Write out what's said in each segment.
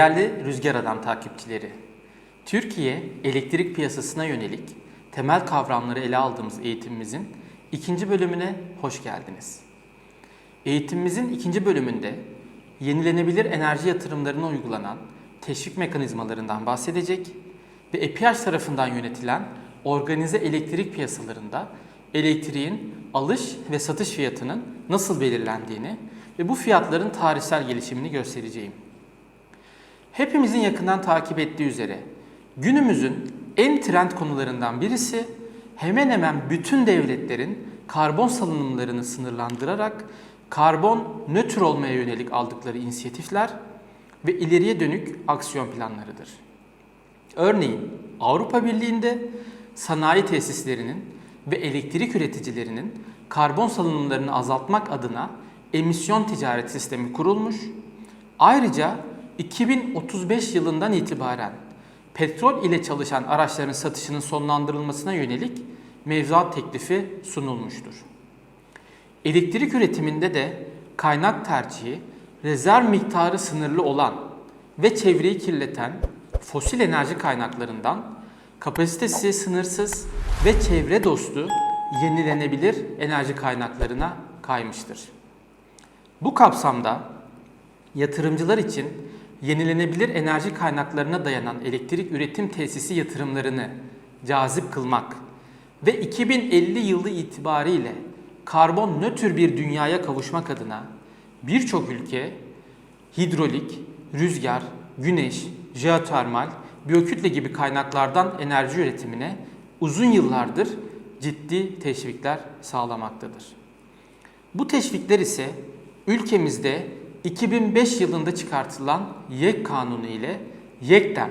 Değerli Rüzgar Adam takipçileri, Türkiye elektrik piyasasına yönelik temel kavramları ele aldığımız eğitimimizin ikinci bölümüne hoş geldiniz. Eğitimimizin ikinci bölümünde yenilenebilir enerji yatırımlarına uygulanan teşvik mekanizmalarından bahsedecek ve EPH tarafından yönetilen organize elektrik piyasalarında elektriğin alış ve satış fiyatının nasıl belirlendiğini ve bu fiyatların tarihsel gelişimini göstereceğim. Hepimizin yakından takip ettiği üzere günümüzün en trend konularından birisi hemen hemen bütün devletlerin karbon salınımlarını sınırlandırarak karbon nötr olmaya yönelik aldıkları inisiyatifler ve ileriye dönük aksiyon planlarıdır. Örneğin Avrupa Birliği'nde sanayi tesislerinin ve elektrik üreticilerinin karbon salınımlarını azaltmak adına emisyon ticaret sistemi kurulmuş. Ayrıca 2035 yılından itibaren petrol ile çalışan araçların satışının sonlandırılmasına yönelik mevzuat teklifi sunulmuştur. Elektrik üretiminde de kaynak tercihi rezerv miktarı sınırlı olan ve çevreyi kirleten fosil enerji kaynaklarından kapasitesi sınırsız ve çevre dostu yenilenebilir enerji kaynaklarına kaymıştır. Bu kapsamda yatırımcılar için yenilenebilir enerji kaynaklarına dayanan elektrik üretim tesisi yatırımlarını cazip kılmak ve 2050 yılı itibariyle karbon nötr bir dünyaya kavuşmak adına birçok ülke hidrolik, rüzgar, güneş, jeotermal, biyokütle gibi kaynaklardan enerji üretimine uzun yıllardır ciddi teşvikler sağlamaktadır. Bu teşvikler ise ülkemizde 2005 yılında çıkartılan YEK kanunu ile YEK'ten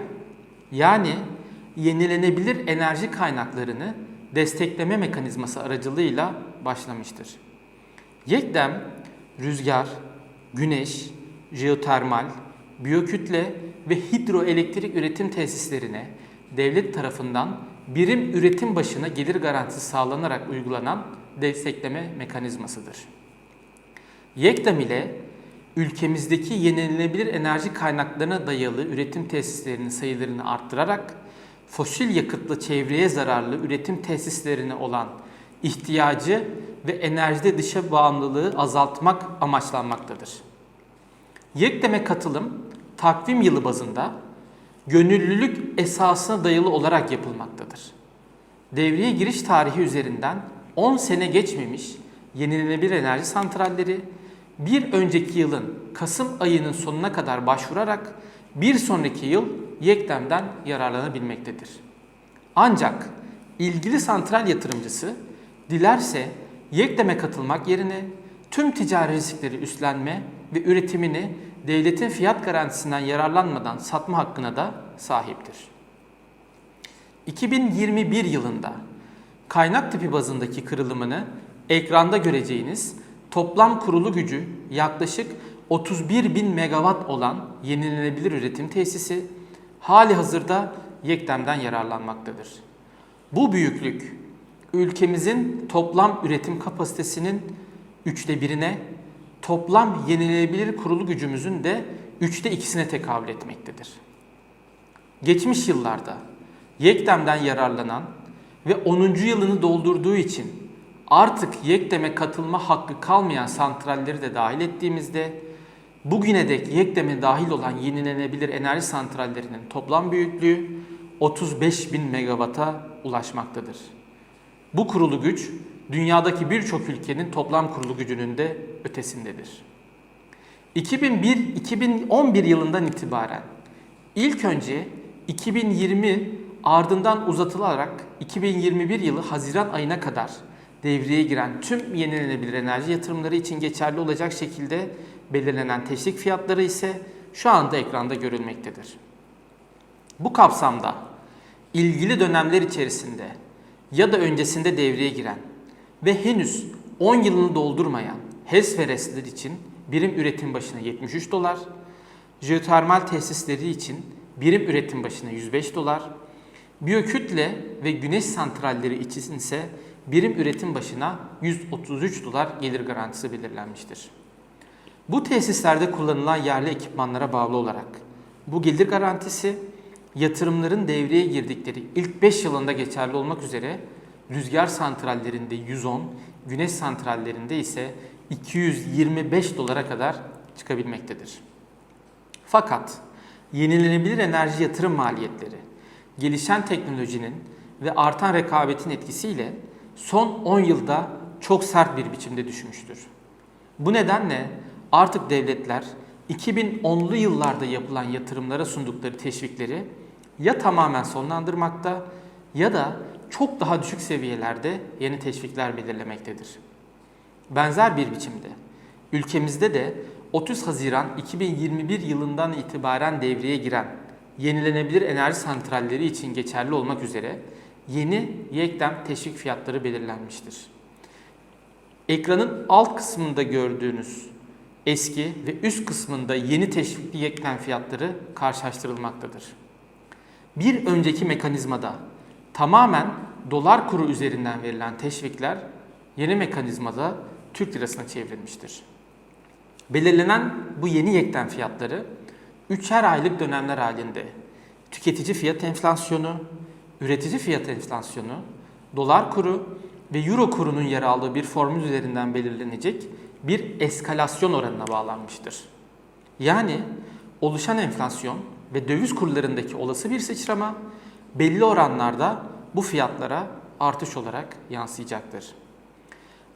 yani yenilenebilir enerji kaynaklarını destekleme mekanizması aracılığıyla başlamıştır. YEKDEM, rüzgar, güneş, jeotermal, biyokütle ve hidroelektrik üretim tesislerine devlet tarafından birim üretim başına gelir garantisi sağlanarak uygulanan destekleme mekanizmasıdır. YEKDEM ile ülkemizdeki yenilenebilir enerji kaynaklarına dayalı üretim tesislerinin sayılarını arttırarak fosil yakıtlı çevreye zararlı üretim tesislerine olan ihtiyacı ve enerjide dışa bağımlılığı azaltmak amaçlanmaktadır. YEKDEM'e katılım takvim yılı bazında gönüllülük esasına dayalı olarak yapılmaktadır. Devreye giriş tarihi üzerinden 10 sene geçmemiş yenilenebilir enerji santralleri bir önceki yılın Kasım ayının sonuna kadar başvurarak bir sonraki yıl YEKDEM'den yararlanabilmektedir. Ancak ilgili santral yatırımcısı dilerse YEKDEM'e katılmak yerine tüm ticari riskleri üstlenme ve üretimini devletin fiyat garantisinden yararlanmadan satma hakkına da sahiptir. 2021 yılında kaynak tipi bazındaki kırılımını ekranda göreceğiniz toplam kurulu gücü yaklaşık 31 bin megawatt olan yenilenebilir üretim tesisi hali hazırda YEKDEM'den yararlanmaktadır. Bu büyüklük ülkemizin toplam üretim kapasitesinin üçte birine, toplam yenilenebilir kurulu gücümüzün de üçte ikisine tekabül etmektedir. Geçmiş yıllarda YEKDEM'den yararlanan ve 10. yılını doldurduğu için artık YEKDEM'e katılma hakkı kalmayan santralleri de dahil ettiğimizde bugüne dek YEKDEM'e dahil olan yenilenebilir enerji santrallerinin toplam büyüklüğü 35 bin megawata ulaşmaktadır. Bu kurulu güç dünyadaki birçok ülkenin toplam kurulu gücünün de ötesindedir. 2001-2011 yılından itibaren ilk önce 2020 ardından uzatılarak 2021 yılı Haziran ayına kadar devreye giren tüm yenilenebilir enerji yatırımları için geçerli olacak şekilde belirlenen teşvik fiyatları ise şu anda ekranda görülmektedir. Bu kapsamda ilgili dönemler içerisinde ya da öncesinde devreye giren ve henüz 10 yılını doldurmayan HES ve RES'ler için birim üretim başına 73 dolar, jeotermal tesisleri için birim üretim başına 105 dolar, biyokütle ve güneş santralleri için ise birim üretim başına 133 dolar gelir garantisi belirlenmiştir. Bu tesislerde kullanılan yerli ekipmanlara bağlı olarak Bu gelir garantisi yatırımların devreye girdikleri ilk 5 yılında geçerli olmak üzere rüzgar santrallerinde 110, güneş santrallerinde ise 225 dolara kadar çıkabilmektedir. Fakat yenilenebilir enerji yatırım maliyetleri, gelişen teknolojinin ve artan rekabetin etkisiyle son 10 yılda çok sert bir biçimde düşmüştür. Bu nedenle artık devletler 2010'lu yıllarda yapılan yatırımlara sundukları teşvikleri ya tamamen sonlandırmakta ya da çok daha düşük seviyelerde yeni teşvikler belirlemektedir. Benzer bir biçimde ülkemizde de 30 Haziran 2021 yılından itibaren devreye giren yenilenebilir enerji santralleri için geçerli olmak üzere yeni yektem teşvik fiyatları belirlenmiştir. Ekranın alt kısmında gördüğünüz eski ve üst kısmında yeni teşvikli yekten fiyatları karşılaştırılmaktadır. Bir önceki mekanizmada tamamen dolar kuru üzerinden verilen teşvikler yeni mekanizmada Türk lirasına çevrilmiştir. Belirlenen bu yeni yekten fiyatları üçer aylık dönemler halinde tüketici fiyat enflasyonu, üretici fiyat enflasyonu, dolar kuru ve euro kurunun yer aldığı bir formül üzerinden belirlenecek bir eskalasyon oranına bağlanmıştır. Yani oluşan enflasyon ve döviz kurlarındaki olası bir sıçrama belli oranlarda bu fiyatlara artış olarak yansıyacaktır.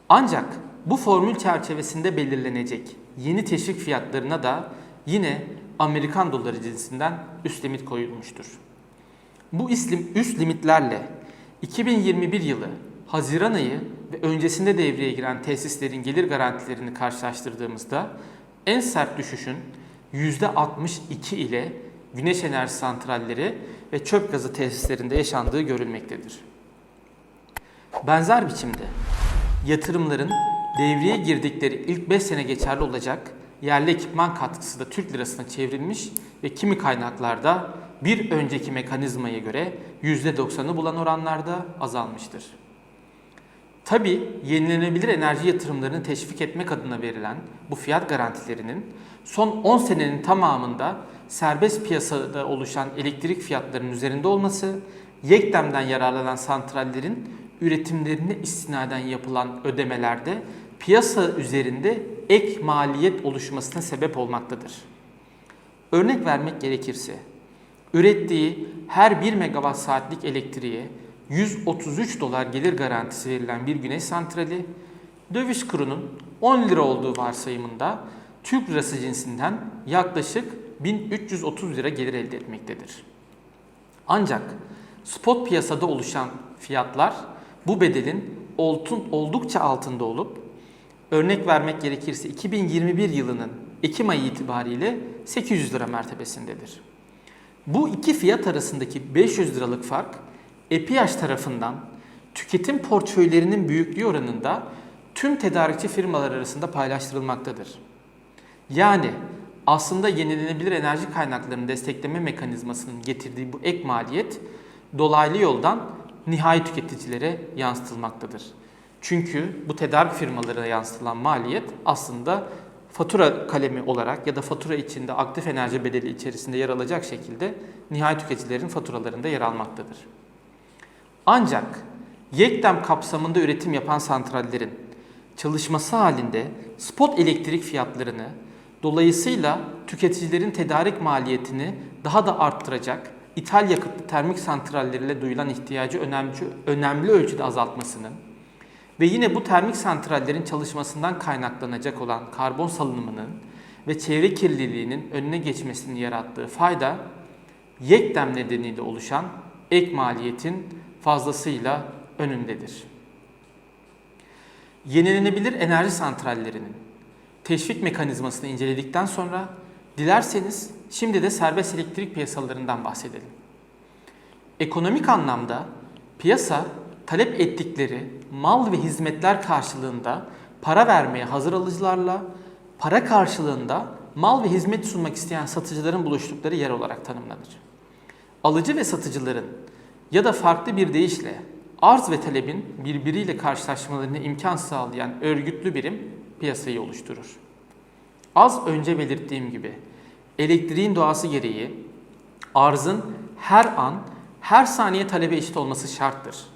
Ancak bu formül çerçevesinde belirlenecek yeni teşvik fiyatlarına da yine Amerikan doları cinsinden üst limit koyulmuştur. Bu üst limitlerle 2021 yılı Haziran ayı ve öncesinde devreye giren tesislerin gelir garantilerini karşılaştırdığımızda en sert düşüşün %62 ile güneş enerji santralleri ve çöp gazı tesislerinde yaşandığı görülmektedir. Benzer biçimde yatırımların devreye girdikleri ilk 5 sene geçerli olacak yerli ekipman katkısı da Türk lirasına çevrilmiş ve kimi kaynaklarda bir önceki mekanizmaya göre %90'ı bulan oranlarda azalmıştır. Tabi yenilenebilir enerji yatırımlarını teşvik etmek adına verilen bu fiyat garantilerinin son 10 senenin tamamında serbest piyasada oluşan elektrik fiyatlarının üzerinde olması, yektemden yararlanan santrallerin üretimlerine istinaden yapılan ödemelerde piyasa üzerinde ek maliyet oluşmasına sebep olmaktadır. Örnek vermek gerekirse, ürettiği her 1 megawatt saatlik elektriğe 133 dolar gelir garantisi verilen bir güneş santrali, döviz kurunun 10 lira olduğu varsayımında Türk lirası cinsinden yaklaşık 1330 lira gelir elde etmektedir. Ancak spot piyasada oluşan fiyatlar bu bedelin oldukça altında olup örnek vermek gerekirse 2021 yılının Ekim ayı itibariyle 800 lira mertebesindedir. Bu iki fiyat arasındaki 500 liralık fark EPİAŞ tarafından tüketim portföylerinin büyüklüğü oranında tüm tedarikçi firmalar arasında paylaştırılmaktadır. Yani aslında yenilenebilir enerji kaynaklarını destekleme mekanizmasının getirdiği bu ek maliyet dolaylı yoldan nihai tüketicilere yansıtılmaktadır. Çünkü bu tedarik firmalarına yansıtılan maliyet aslında fatura kalemi olarak ya da fatura içinde aktif enerji bedeli içerisinde yer alacak şekilde nihai tüketicilerin faturalarında yer almaktadır. Ancak yektem kapsamında üretim yapan santrallerin çalışması halinde spot elektrik fiyatlarını dolayısıyla tüketicilerin tedarik maliyetini daha da arttıracak ithal yakıtlı termik santralleriyle duyulan ihtiyacı önemli, önemli ölçüde azaltmasının ve yine bu termik santrallerin çalışmasından kaynaklanacak olan karbon salınımının ve çevre kirliliğinin önüne geçmesini yarattığı fayda yektem nedeniyle oluşan ek maliyetin fazlasıyla önündedir. Yenilenebilir enerji santrallerinin teşvik mekanizmasını inceledikten sonra dilerseniz şimdi de serbest elektrik piyasalarından bahsedelim. Ekonomik anlamda piyasa talep ettikleri mal ve hizmetler karşılığında para vermeye hazır alıcılarla para karşılığında mal ve hizmet sunmak isteyen satıcıların buluştukları yer olarak tanımlanır. Alıcı ve satıcıların ya da farklı bir deyişle arz ve talebin birbiriyle karşılaşmalarına imkan sağlayan örgütlü birim piyasayı oluşturur. Az önce belirttiğim gibi elektriğin doğası gereği arzın her an her saniye talebe eşit olması şarttır.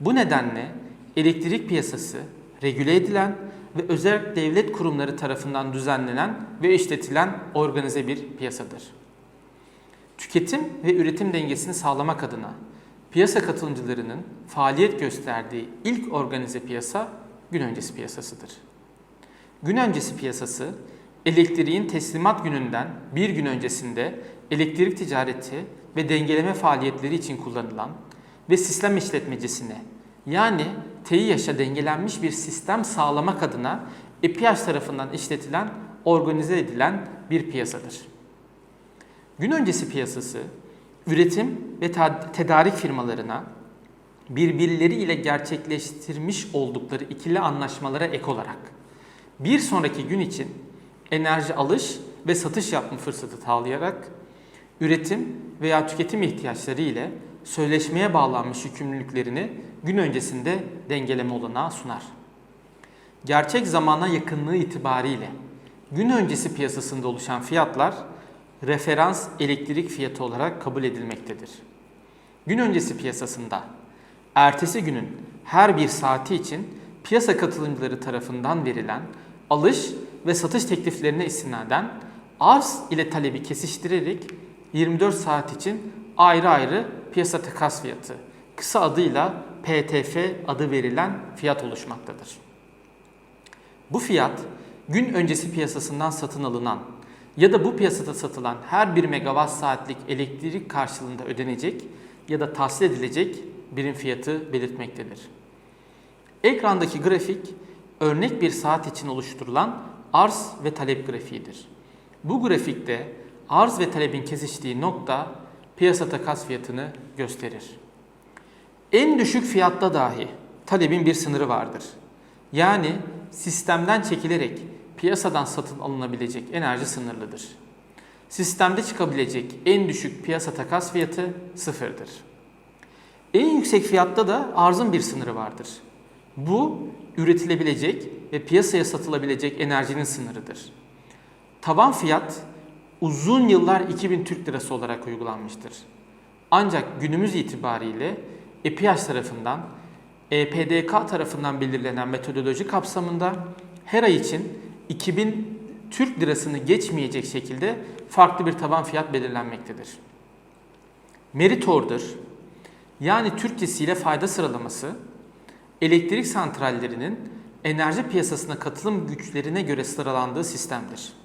Bu nedenle elektrik piyasası regüle edilen ve özel devlet kurumları tarafından düzenlenen ve işletilen organize bir piyasadır. Tüketim ve üretim dengesini sağlamak adına piyasa katılımcılarının faaliyet gösterdiği ilk organize piyasa gün öncesi piyasasıdır. Gün öncesi piyasası elektriğin teslimat gününden bir gün öncesinde elektrik ticareti ve dengeleme faaliyetleri için kullanılan ve sistem işletmecisine yani TİHAŞ'a dengelenmiş bir sistem sağlamak adına EPİHAŞ tarafından işletilen, organize edilen bir piyasadır. Gün öncesi piyasası üretim ve tedarik firmalarına birbirleri ile gerçekleştirmiş oldukları ikili anlaşmalara ek olarak bir sonraki gün için enerji alış ve satış yapma fırsatı sağlayarak üretim veya tüketim ihtiyaçları ile sözleşmeye bağlanmış yükümlülüklerini gün öncesinde dengeleme olanağı sunar. Gerçek zamana yakınlığı itibariyle gün öncesi piyasasında oluşan fiyatlar referans elektrik fiyatı olarak kabul edilmektedir. Gün öncesi piyasasında ertesi günün her bir saati için piyasa katılımcıları tarafından verilen alış ve satış tekliflerine istinaden arz ile talebi kesiştirerek 24 saat için ayrı ayrı piyasa takas fiyatı, kısa adıyla PTF adı verilen fiyat oluşmaktadır. Bu fiyat gün öncesi piyasasından satın alınan ya da bu piyasada satılan her 1 megawatt saatlik elektrik karşılığında ödenecek ya da tahsil edilecek birim fiyatı belirtmektedir. Ekrandaki grafik örnek bir saat için oluşturulan arz ve talep grafiğidir. Bu grafikte arz ve talebin kesiştiği nokta piyasa takas fiyatını gösterir. En düşük fiyatta dahi talebin bir sınırı vardır. Yani sistemden çekilerek piyasadan satın alınabilecek enerji sınırlıdır. Sistemde çıkabilecek en düşük piyasa takas fiyatı sıfırdır. En yüksek fiyatta da arzın bir sınırı vardır. Bu üretilebilecek ve piyasaya satılabilecek enerjinin sınırıdır. Taban fiyat uzun yıllar 2000 Türk Lirası olarak uygulanmıştır. Ancak günümüz itibariyle EPİHAŞ tarafından EPDK tarafından belirlenen metodoloji kapsamında her ay için 2000 Türk Lirasını geçmeyecek şekilde farklı bir taban fiyat belirlenmektedir. Merit order yani Türkçesiyle fayda sıralaması elektrik santrallerinin enerji piyasasına katılım güçlerine göre sıralandığı sistemdir.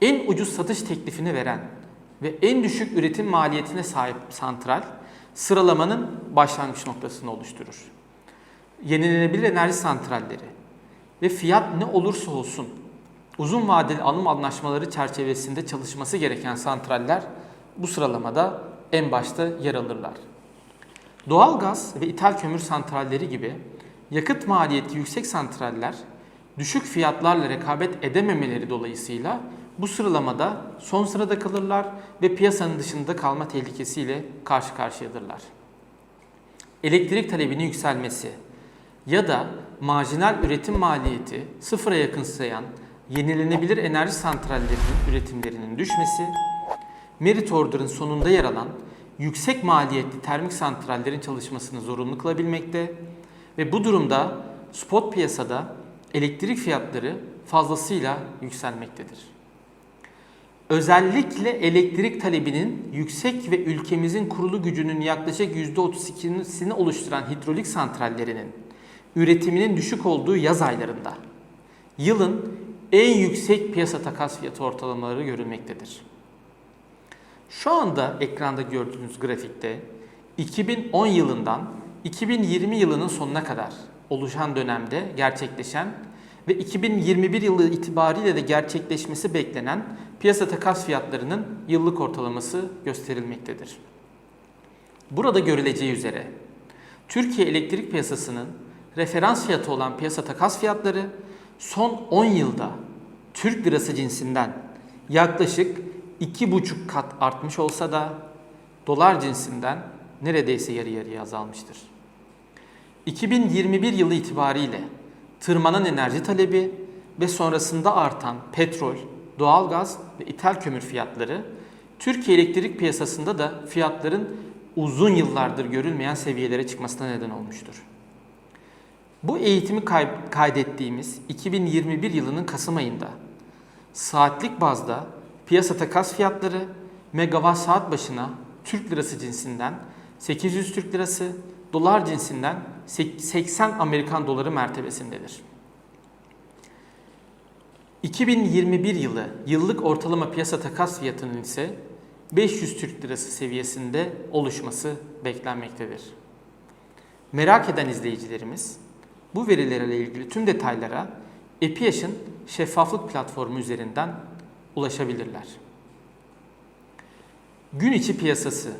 En ucuz satış teklifini veren ve en düşük üretim maliyetine sahip santral sıralamanın başlangıç noktasını oluşturur. Yenilenebilir enerji santralleri ve fiyat ne olursa olsun uzun vadeli alım anlaşmaları çerçevesinde çalışması gereken santraller bu sıralamada en başta yer alırlar. Doğalgaz ve ithal kömür santralleri gibi yakıt maliyeti yüksek santraller düşük fiyatlarla rekabet edememeleri dolayısıyla bu sıralamada son sırada kalırlar ve piyasanın dışında kalma tehlikesiyle karşı karşıyadırlar. Elektrik talebinin yükselmesi ya da marjinal üretim maliyeti sıfıra yakın sayan yenilenebilir enerji santrallerinin üretimlerinin düşmesi, merit order'ın sonunda yer alan yüksek maliyetli termik santrallerin çalışmasını zorunlu kılabilmekte ve bu durumda spot piyasada elektrik fiyatları fazlasıyla yükselmektedir. Özellikle elektrik talebinin yüksek ve ülkemizin kurulu gücünün yaklaşık %32'sini oluşturan hidrolik santrallerinin üretiminin düşük olduğu yaz aylarında yılın en yüksek piyasa takas fiyatı ortalamaları görülmektedir. Şu anda ekranda gördüğünüz grafikte 2010 yılından 2020 yılının sonuna kadar oluşan dönemde gerçekleşen ve 2021 yılı itibariyle de gerçekleşmesi beklenen piyasa takas fiyatlarının yıllık ortalaması gösterilmektedir. Burada görüleceği üzere Türkiye elektrik piyasasının referans fiyatı olan piyasa takas fiyatları son 10 yılda Türk lirası cinsinden yaklaşık 2,5 kat artmış olsa da dolar cinsinden neredeyse yarı yarıya azalmıştır. 2021 yılı itibariyle tırmanan enerji talebi ve sonrasında artan petrol, doğalgaz ve ithal kömür fiyatları, Türkiye elektrik piyasasında da fiyatların uzun yıllardır görülmeyen seviyelere çıkmasına neden olmuştur. Bu eğitimi kay- kaydettiğimiz 2021 yılının Kasım ayında saatlik bazda piyasa takas fiyatları megawatt saat başına Türk lirası cinsinden 800 Türk lirası, dolar cinsinden 80 Amerikan doları mertebesindedir. 2021 yılı yıllık ortalama piyasa takas fiyatının ise 500 Türk lirası seviyesinde oluşması beklenmektedir. Merak eden izleyicilerimiz bu verilerle ilgili tüm detaylara EPİAŞ'ın şeffaflık platformu üzerinden ulaşabilirler. Gün içi piyasası,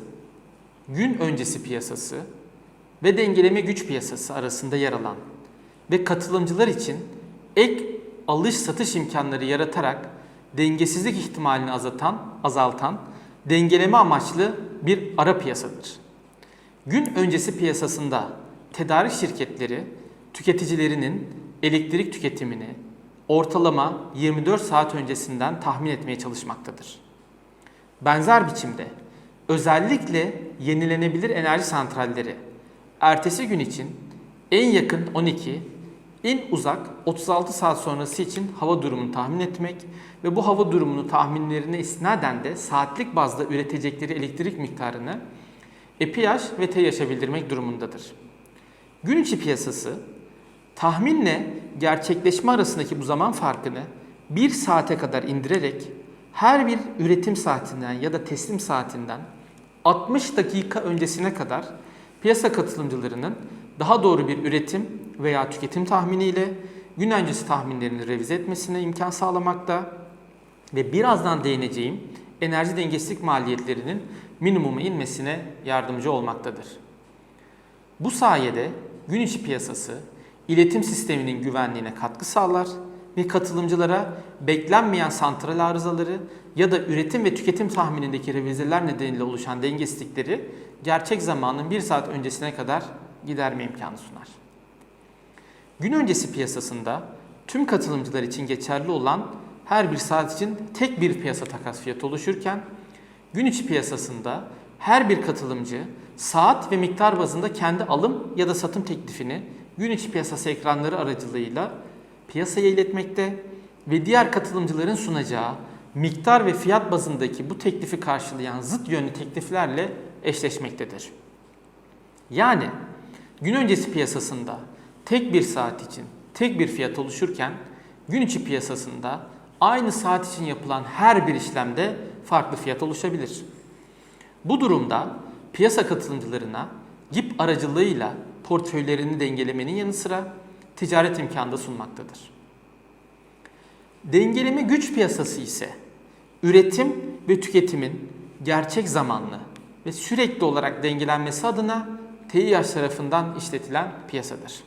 gün öncesi piyasası ve dengeleme güç piyasası arasında yer alan ve katılımcılar için ek alış satış imkanları yaratarak dengesizlik ihtimalini azaltan, azaltan dengeleme amaçlı bir ara piyasadır. Gün öncesi piyasasında tedarik şirketleri tüketicilerinin elektrik tüketimini ortalama 24 saat öncesinden tahmin etmeye çalışmaktadır. Benzer biçimde özellikle yenilenebilir enerji santralleri ertesi gün için en yakın 12, en uzak 36 saat sonrası için hava durumunu tahmin etmek ve bu hava durumunu tahminlerine istinaden de saatlik bazda üretecekleri elektrik miktarını EPİAŞ ve TEİAŞ'a bildirmek durumundadır. Gün içi piyasası tahminle gerçekleşme arasındaki bu zaman farkını 1 saate kadar indirerek her bir üretim saatinden ya da teslim saatinden 60 dakika öncesine kadar piyasa katılımcılarının daha doğru bir üretim veya tüketim tahminiyle gün öncesi tahminlerini revize etmesine imkan sağlamakta ve birazdan değineceğim enerji dengesizlik maliyetlerinin minimuma inmesine yardımcı olmaktadır. Bu sayede gün içi piyasası iletim sisteminin güvenliğine katkı sağlar ve katılımcılara beklenmeyen santral arızaları ya da üretim ve tüketim tahminindeki revizeler nedeniyle oluşan dengesizlikleri gerçek zamanın bir saat öncesine kadar giderme imkanı sunar. Gün öncesi piyasasında tüm katılımcılar için geçerli olan her bir saat için tek bir piyasa takas fiyatı oluşurken gün içi piyasasında her bir katılımcı saat ve miktar bazında kendi alım ya da satım teklifini gün içi piyasası ekranları aracılığıyla piyasaya iletmekte ve diğer katılımcıların sunacağı miktar ve fiyat bazındaki bu teklifi karşılayan zıt yönlü tekliflerle eşleşmektedir. Yani gün öncesi piyasasında tek bir saat için tek bir fiyat oluşurken gün içi piyasasında aynı saat için yapılan her bir işlemde farklı fiyat oluşabilir. Bu durumda piyasa katılımcılarına GIP aracılığıyla portföylerini dengelemenin yanı sıra ticaret imkanı da sunmaktadır. Dengeleme güç piyasası ise üretim ve tüketimin gerçek zamanlı ve sürekli olarak dengelenmesi adına TİH tarafından işletilen piyasadır.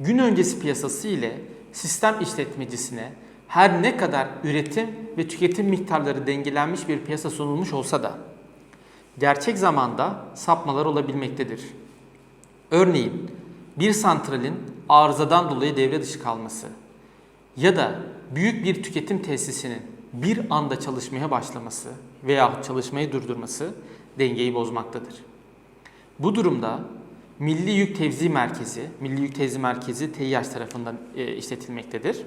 Gün öncesi piyasası ile sistem işletmecisine her ne kadar üretim ve tüketim miktarları dengelenmiş bir piyasa sunulmuş olsa da gerçek zamanda sapmalar olabilmektedir. Örneğin bir santralin arızadan dolayı devre dışı kalması ya da büyük bir tüketim tesisinin bir anda çalışmaya başlaması veya çalışmayı durdurması dengeyi bozmaktadır. Bu durumda Milli Yük Tevzi Merkezi, Milli Yük Tevzi Merkezi TİH tarafından e, işletilmektedir.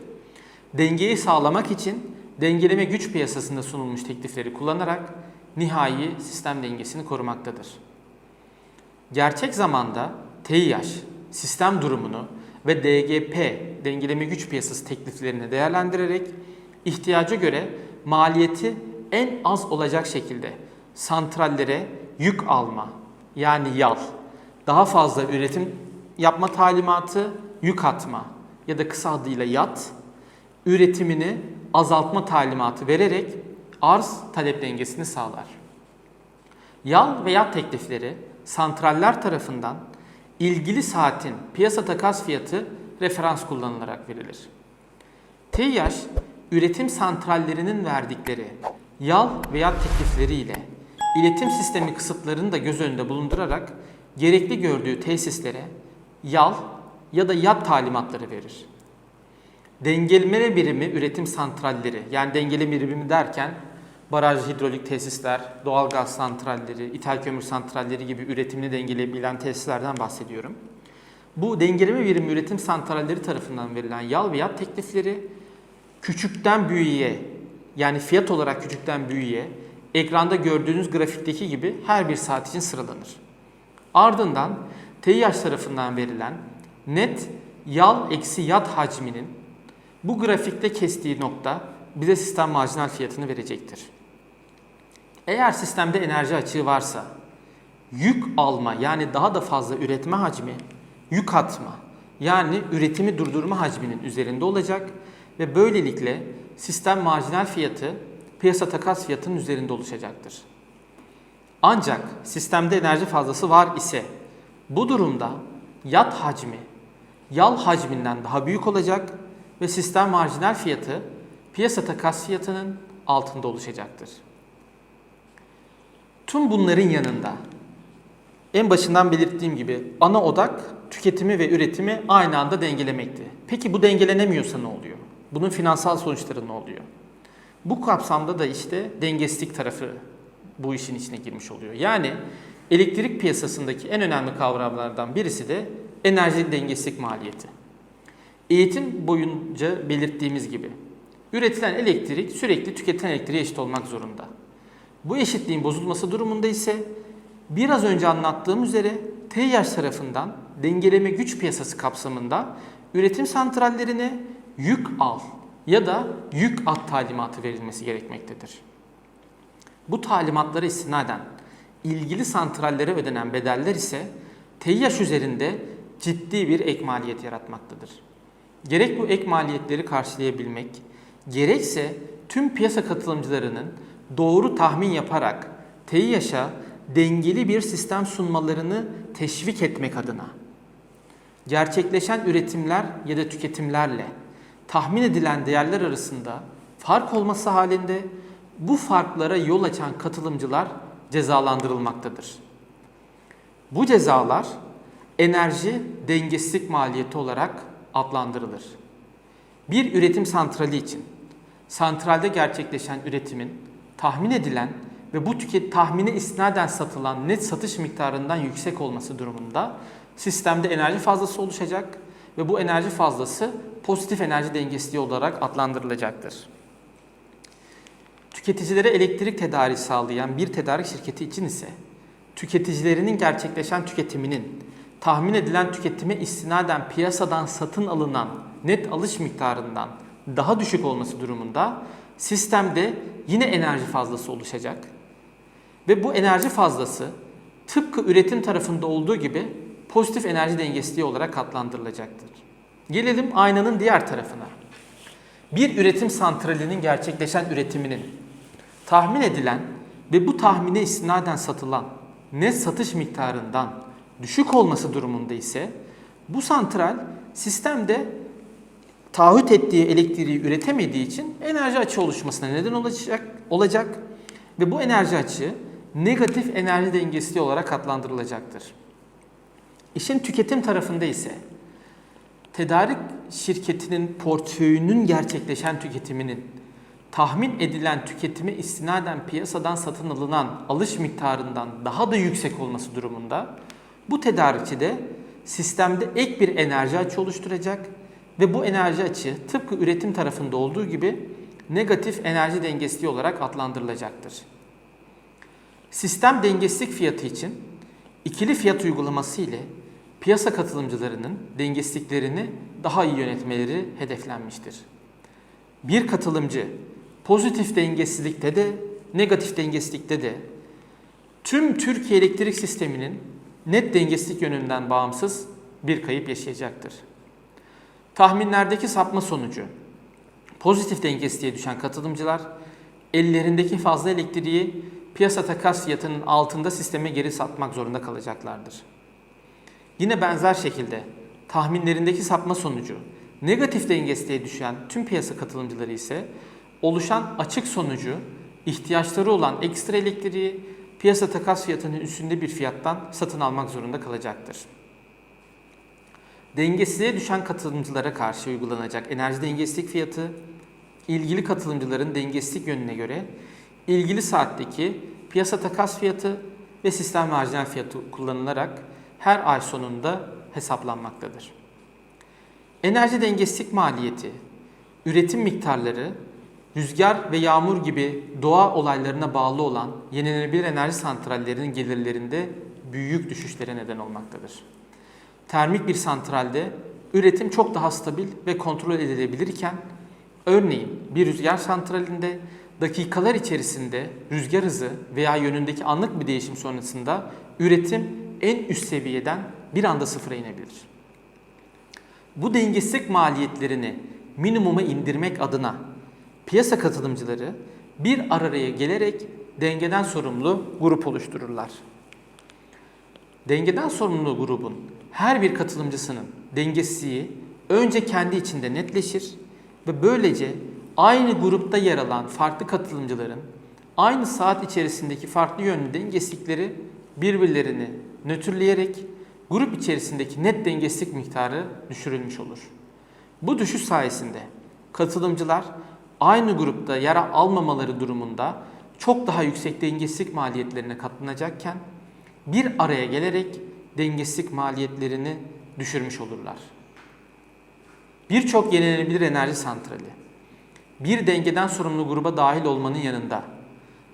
Dengeyi sağlamak için dengeleme güç piyasasında sunulmuş teklifleri kullanarak nihai sistem dengesini korumaktadır. Gerçek zamanda TİH sistem durumunu ve DGP dengeleme güç piyasası tekliflerini değerlendirerek ihtiyaca göre maliyeti en az olacak şekilde santrallere yük alma yani yal, daha fazla üretim yapma talimatı, yük atma ya da kısa adıyla yat, üretimini azaltma talimatı vererek arz talep dengesini sağlar. Yal ve yat teklifleri santraller tarafından ilgili saatin piyasa takas fiyatı referans kullanılarak verilir. TİH, üretim santrallerinin verdikleri yal veya teklifleriyle iletim sistemi kısıtlarını da göz önünde bulundurarak gerekli gördüğü tesislere yal ya da yat talimatları verir. dengeleme birimi üretim santralleri yani dengeleme birimi derken baraj hidrolik tesisler, doğal gaz santralleri, ithal kömür santralleri gibi üretimini dengeleyebilen tesislerden bahsediyorum. Bu dengeleme birimi üretim santralleri tarafından verilen yal ve yat teklifleri küçükten büyüğe yani fiyat olarak küçükten büyüğe ekranda gördüğünüz grafikteki gibi her bir saat için sıralanır. Ardından TİH tarafından verilen net yal eksi yat hacminin bu grafikte kestiği nokta bize sistem marjinal fiyatını verecektir. Eğer sistemde enerji açığı varsa yük alma yani daha da fazla üretme hacmi yük atma yani üretimi durdurma hacminin üzerinde olacak ve böylelikle sistem marjinal fiyatı piyasa takas fiyatının üzerinde oluşacaktır. Ancak sistemde enerji fazlası var ise bu durumda yat hacmi yal hacminden daha büyük olacak ve sistem marjinal fiyatı piyasa takas fiyatının altında oluşacaktır. Tüm bunların yanında en başından belirttiğim gibi ana odak tüketimi ve üretimi aynı anda dengelemekti. Peki bu dengelenemiyorsa ne oluyor? Bunun finansal sonuçları ne oluyor? Bu kapsamda da işte dengesizlik tarafı bu işin içine girmiş oluyor. Yani elektrik piyasasındaki en önemli kavramlardan birisi de enerji dengesizlik maliyeti. Eğitim boyunca belirttiğimiz gibi üretilen elektrik sürekli tüketilen elektriğe eşit olmak zorunda. Bu eşitliğin bozulması durumunda ise biraz önce anlattığım üzere TİH tarafından dengeleme güç piyasası kapsamında üretim santrallerine yük al ya da yük at talimatı verilmesi gerekmektedir. Bu talimatlara istinaden ilgili santrallere ödenen bedeller ise TİH üzerinde ciddi bir ek maliyet yaratmaktadır. Gerek bu ek maliyetleri karşılayabilmek, gerekse tüm piyasa katılımcılarının doğru tahmin yaparak TİH'a dengeli bir sistem sunmalarını teşvik etmek adına gerçekleşen üretimler ya da tüketimlerle tahmin edilen değerler arasında fark olması halinde bu farklara yol açan katılımcılar cezalandırılmaktadır. Bu cezalar enerji dengesizlik maliyeti olarak adlandırılır. Bir üretim santrali için santralde gerçekleşen üretimin tahmin edilen ve bu tüket tahmine isnaden satılan net satış miktarından yüksek olması durumunda sistemde enerji fazlası oluşacak ve bu enerji fazlası pozitif enerji dengesizliği olarak adlandırılacaktır. Tüketicilere elektrik tedariği sağlayan bir tedarik şirketi için ise tüketicilerinin gerçekleşen tüketiminin tahmin edilen tüketime istinaden piyasadan satın alınan net alış miktarından daha düşük olması durumunda sistemde yine enerji fazlası oluşacak. Ve bu enerji fazlası tıpkı üretim tarafında olduğu gibi pozitif enerji dengesizliği olarak adlandırılacaktır. Gelelim aynanın diğer tarafına. Bir üretim santralinin gerçekleşen üretiminin tahmin edilen ve bu tahmine istinaden satılan net satış miktarından düşük olması durumunda ise bu santral sistemde taahhüt ettiği elektriği üretemediği için enerji açığı oluşmasına neden olacak, olacak ve bu enerji açığı negatif enerji dengesizliği olarak adlandırılacaktır. İşin tüketim tarafında ise tedarik şirketinin portföyünün gerçekleşen tüketiminin tahmin edilen tüketime istinaden piyasadan satın alınan alış miktarından daha da yüksek olması durumunda bu tedarikçi de sistemde ek bir enerji açığı oluşturacak ve bu enerji açığı tıpkı üretim tarafında olduğu gibi negatif enerji dengesizliği olarak adlandırılacaktır. Sistem dengesizlik fiyatı için ikili fiyat uygulaması ile piyasa katılımcılarının dengesizliklerini daha iyi yönetmeleri hedeflenmiştir. Bir katılımcı pozitif dengesizlikte de negatif dengesizlikte de tüm Türkiye elektrik sisteminin net dengesizlik yönünden bağımsız bir kayıp yaşayacaktır. Tahminlerdeki sapma sonucu pozitif dengesizliğe düşen katılımcılar ellerindeki fazla elektriği piyasa takas fiyatının altında sisteme geri satmak zorunda kalacaklardır. Yine benzer şekilde tahminlerindeki sapma sonucu negatif dengesizliğe düşen tüm piyasa katılımcıları ise oluşan açık sonucu ihtiyaçları olan ekstra elektriği piyasa takas fiyatının üstünde bir fiyattan satın almak zorunda kalacaktır. dengesizliğe düşen katılımcılara karşı uygulanacak enerji dengesizlik fiyatı, ilgili katılımcıların dengesizlik yönüne göre ilgili saatteki piyasa takas fiyatı ve sistem marjinal fiyatı kullanılarak her ay sonunda hesaplanmaktadır. Enerji dengesizlik maliyeti, üretim miktarları, rüzgar ve yağmur gibi doğa olaylarına bağlı olan yenilenebilir enerji santrallerinin gelirlerinde büyük düşüşlere neden olmaktadır. Termik bir santralde üretim çok daha stabil ve kontrol edilebilirken örneğin bir rüzgar santralinde dakikalar içerisinde rüzgar hızı veya yönündeki anlık bir değişim sonrasında üretim en üst seviyeden bir anda sıfıra inebilir. Bu dengesizlik maliyetlerini minimuma indirmek adına piyasa katılımcıları bir araya gelerek dengeden sorumlu grup oluştururlar. Dengeden sorumlu grubun her bir katılımcısının dengesizliği önce kendi içinde netleşir ve böylece aynı grupta yer alan farklı katılımcıların aynı saat içerisindeki farklı yönlü dengesizlikleri birbirlerini nötrleyerek grup içerisindeki net dengesizlik miktarı düşürülmüş olur. Bu düşüş sayesinde katılımcılar aynı grupta yer almamaları durumunda çok daha yüksek dengesizlik maliyetlerine katlanacakken bir araya gelerek dengesizlik maliyetlerini düşürmüş olurlar. Birçok yenilenebilir enerji santrali bir dengeden sorumlu gruba dahil olmanın yanında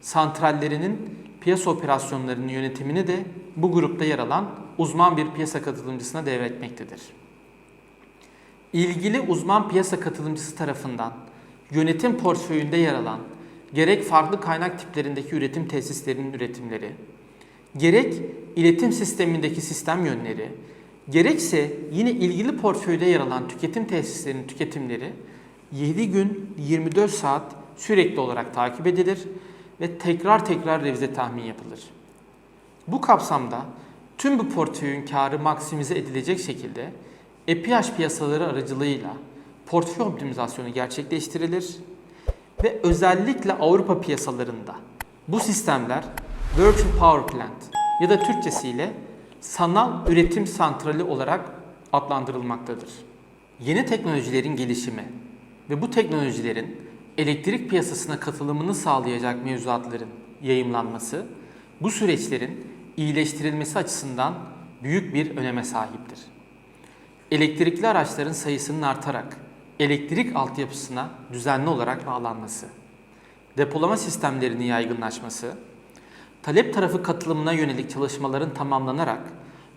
santrallerinin piyasa operasyonlarının yönetimini de bu grupta yer alan uzman bir piyasa katılımcısına devretmektedir. İlgili uzman piyasa katılımcısı tarafından yönetim portföyünde yer alan gerek farklı kaynak tiplerindeki üretim tesislerinin üretimleri, gerek iletim sistemindeki sistem yönleri, gerekse yine ilgili portföyde yer alan tüketim tesislerinin tüketimleri 7 gün 24 saat sürekli olarak takip edilir ve tekrar tekrar revize tahmin yapılır. Bu kapsamda tüm bu portföyün karı maksimize edilecek şekilde EPH piyasaları aracılığıyla portföy optimizasyonu gerçekleştirilir ve özellikle Avrupa piyasalarında bu sistemler Virtual Power Plant ya da Türkçesiyle sanal üretim santrali olarak adlandırılmaktadır. Yeni teknolojilerin gelişimi ve bu teknolojilerin elektrik piyasasına katılımını sağlayacak mevzuatların yayımlanması bu süreçlerin iyileştirilmesi açısından büyük bir öneme sahiptir. Elektrikli araçların sayısının artarak elektrik altyapısına düzenli olarak bağlanması, depolama sistemlerinin yaygınlaşması, talep tarafı katılımına yönelik çalışmaların tamamlanarak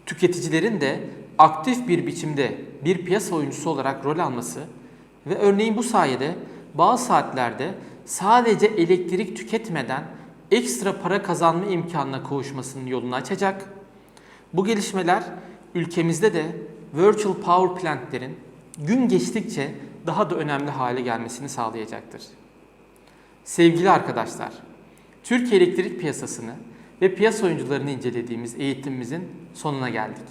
tüketicilerin de aktif bir biçimde bir piyasa oyuncusu olarak rol alması ve örneğin bu sayede bazı saatlerde sadece elektrik tüketmeden ekstra para kazanma imkanına kavuşmasının yolunu açacak. Bu gelişmeler ülkemizde de virtual power plantlerin gün geçtikçe daha da önemli hale gelmesini sağlayacaktır. Sevgili arkadaşlar, Türkiye elektrik piyasasını ve piyasa oyuncularını incelediğimiz eğitimimizin sonuna geldik.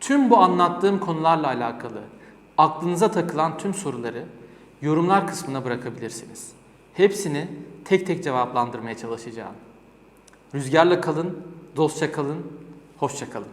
Tüm bu anlattığım konularla alakalı aklınıza takılan tüm soruları yorumlar kısmına bırakabilirsiniz. Hepsini tek tek cevaplandırmaya çalışacağım. Rüzgarla kalın, dostça kalın, hoşça kalın.